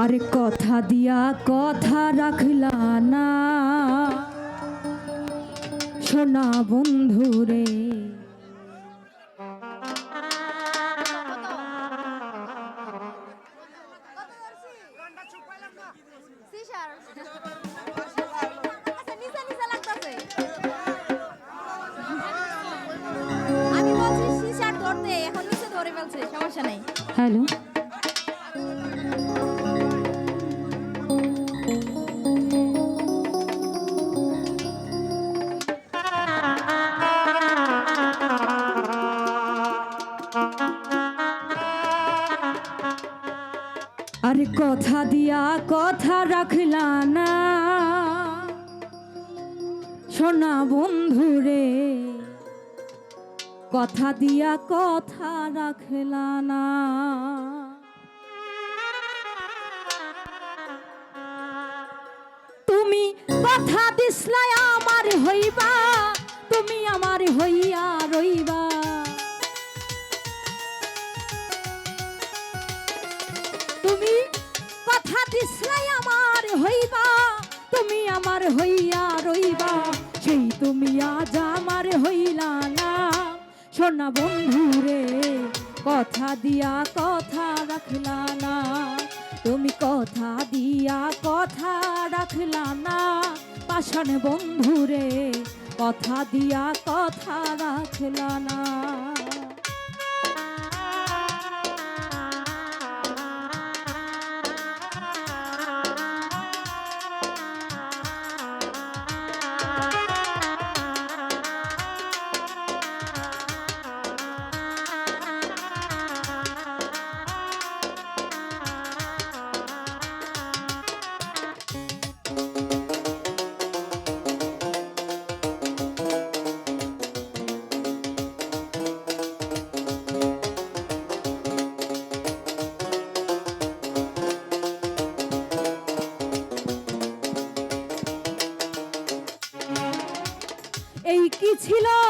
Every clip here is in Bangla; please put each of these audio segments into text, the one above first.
আরে কথা দিয়া কথা রাখলা না। সোনা বন্ধুরে সিসার আচ্ছা আরে কথা দিয়া কথা রাখলা না। সোনা বন্ধুরে কথা দিয়া কথা রাখলা না। তুমি কথা দিসলাই আমার হইবা, তুমি আমার হইয়া রইবা। হইবা, তুমি আমার হইয়া রইবা। সেই তুমি আজ আমার হইলা না। সোনা বন্ধুরে, কথা দিয়া কথা রাখলা না। তুমি কথা দিয়া কথা রাখলা না। পাষাণ বন্ধুরে, কথা দিয়া কথা রাখলা না। ছিল।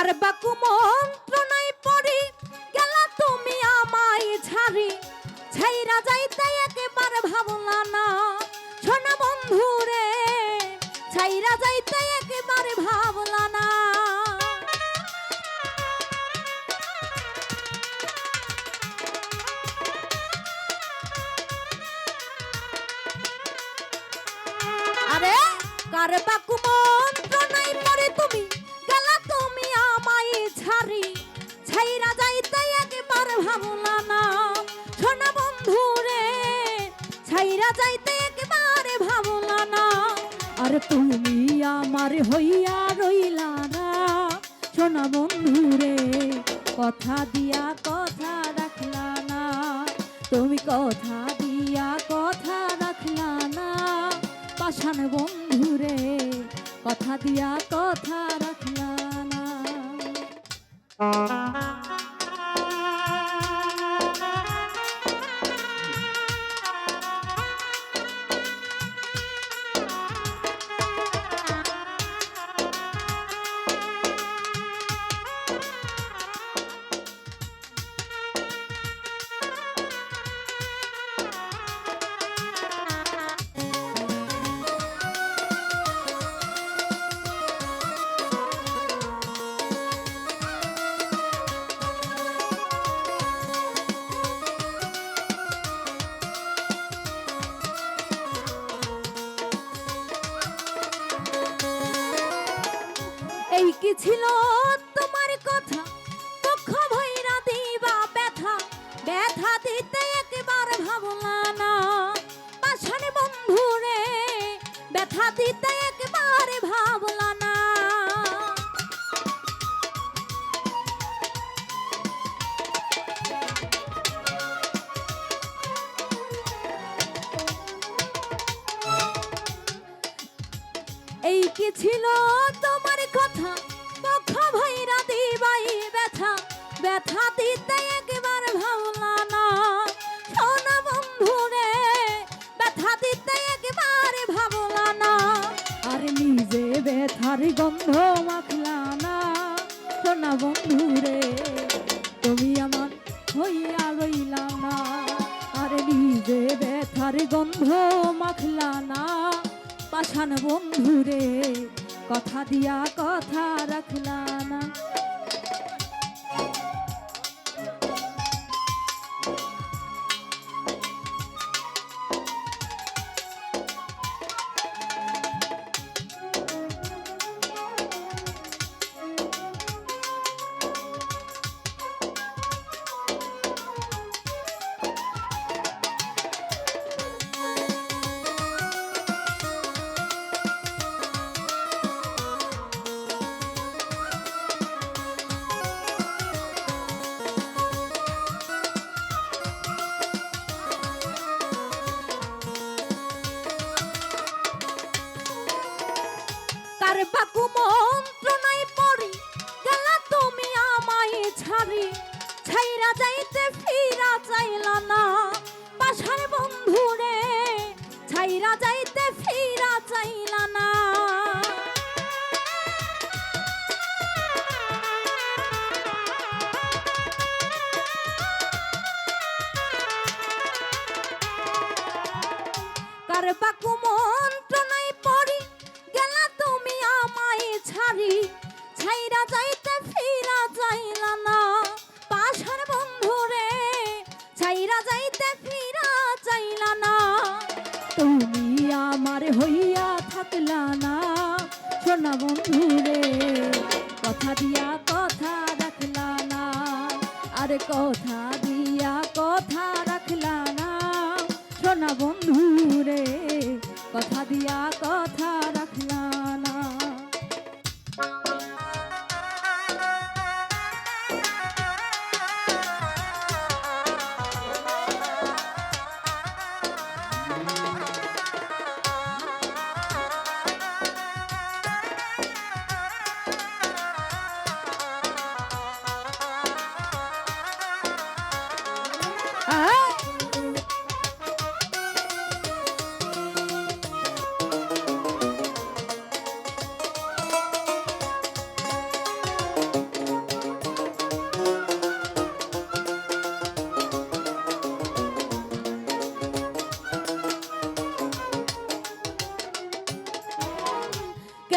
কার বাকু মন্ত্রণায় পড়ি, গেলা তুমি আমায় ছাড়ি। ছাইরা যাইতে একেবারে ভাবলা না, শোনা বন্ধু রে ছাইরা যাইতে একেবারে ভাবলা তুমি আমার হইয়া রইলা না। সোনা বন্ধু রে কথা দিয়া কথা রাখলা না। তুমি কথা দিয়া কথা রাখলা না। পাষাণ বন্ধুরে, কথা দিয়া কথা রাখলা না। ব্যথা দিতে একবার ভাবলা না। সোনা বন্ধু রে ব্যথা দিতে একবার ভাবলা না। আর নিজে ব্যথার গন্ধ মাখলা না। বন্ধু রে তুমি আমার হইয়া রইলা না। আর নিজে ব্যথার গন্ধ মাখলা না। পাশান বন্ধুরে, কথা দিয়া কথা রাখলা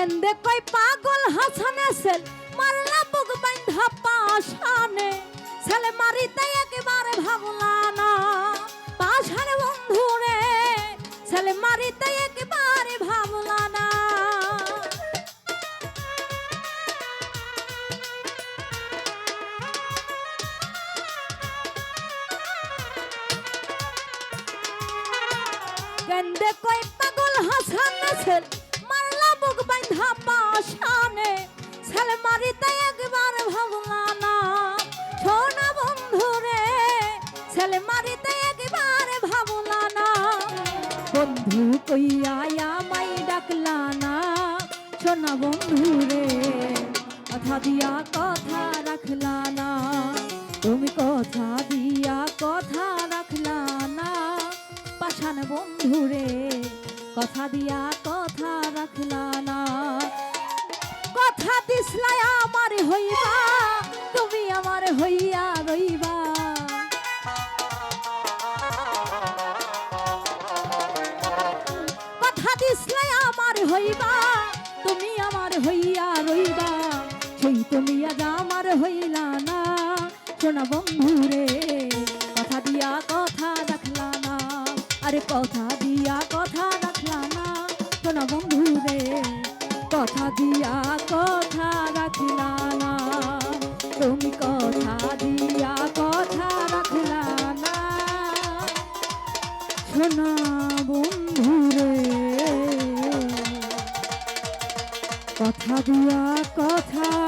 কেন্দে কই পাগল হাসান এসেল মারলা বুক বাইন্ধা পাশানে ছেলে মারিতে একেবারে ভাবলা না পাশার বন্ধু রে ছেলে মারিতে একেবারে ভাবলা না। কেন্দে কই পাগল হাসান এসেল কথা দিয়া কথা রাখলা না। তুমি কথা দিয়া কথা রাখলা না। পাশান বন্ধু রে কথা দিয়া কথা রাখলা না। কথা দিসলাই আমার হইবা, তুমি আমার হইয়া রইবা। কথা দিসলাই আমার হইবা দিয়া কথা